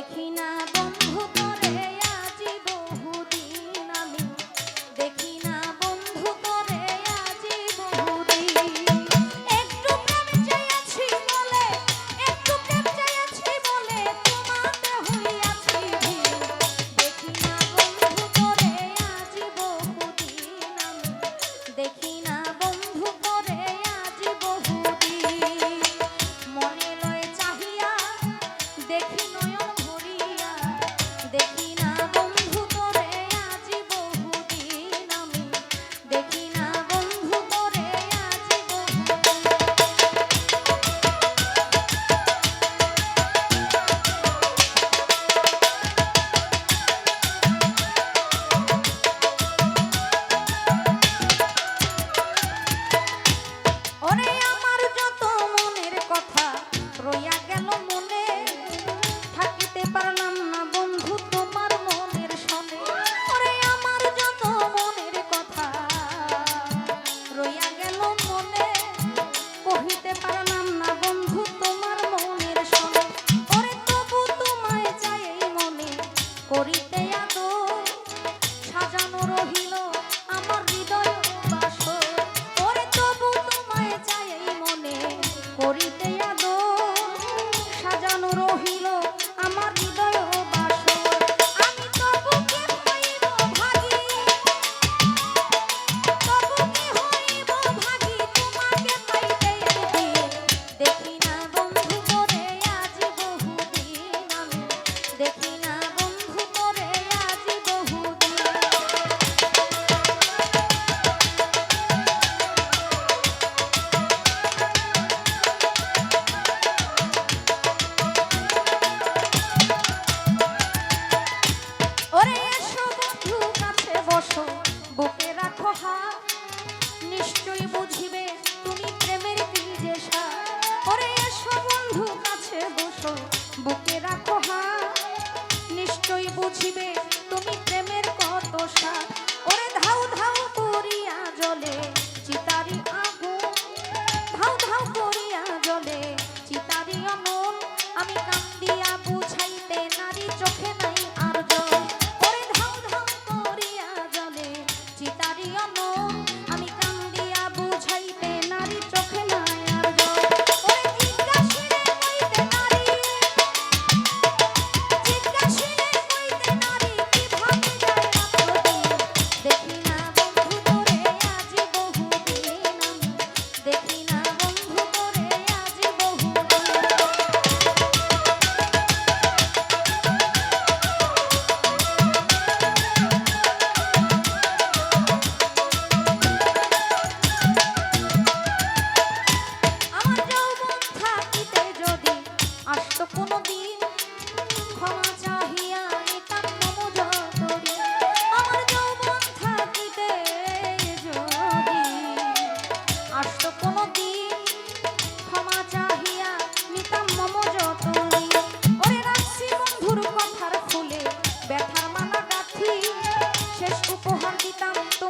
দেখি না বন্ধু করে আজি বহুদিন আমি। দেখি না বন্ধু করে আজি বহুদিন। একটু প্রেম চাইয়াছি বলে, একটু প্রেম চাইয়াছি বলে তোমাতে Troya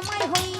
মালা গাথি শেষ উপহার দিতাম তোমায় হইয়া ব্যথার সাথী